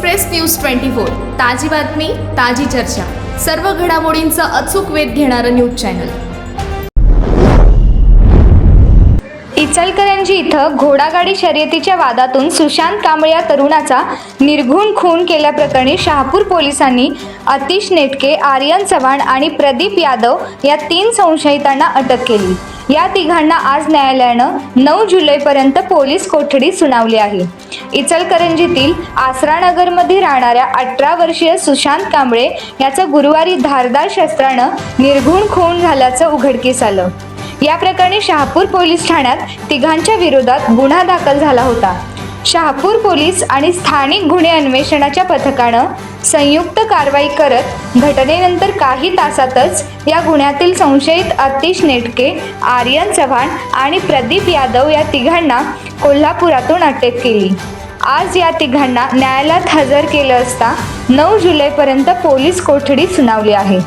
Express news twenty four. ताजी बातमी ताजी चर्चा. सर्व घडामोडींचा अचूक वेध घेणारं न्यूज चॅनल. इचलकरंजी इथं घोडागाडी शर्यतीच्या वादातून सुशांत कांबळे या तरुणाचा निर्घुण खून केल्याप्रकरणी शहापूर पोलिसांनी अतिश नेटके आर्यन चव्हाण आणि प्रदीप यादव या तीन संशयितांना अटक केली. या तिघांना आज न्यायालयानं नऊ जुलैपर्यंत पोलीस कोठडी सुनावली आहे. इचलकरंजीतील आसरानगरमध्ये राहणाऱ्या अठरा वर्षीय सुशांत कांबळे याचं गुरुवारी धारदार शस्त्रानं निर्घुण खून झाल्याचं उघडकीस आलं. या प्रकरणी शहापूर पोलीस ठाण्यात तिघांच्या विरोधात गुन्हा दाखल झाला होता. शहापूर पोलीस आणि स्थानिक गुन्हे अन्वेषणाच्या पथकानं संयुक्त कारवाई करत घटनेनंतर काही तासातच या गुन्ह्यातील संशयित अतिश नेटके आर्यन चव्हाण आणि प्रदीप यादव या तिघांना कोल्हापुरातून अटक केली. आज या तिघांना न्यायालयात हजर केलं असता नऊ जुलैपर्यंत पोलीस कोठडी सुनावली आहे.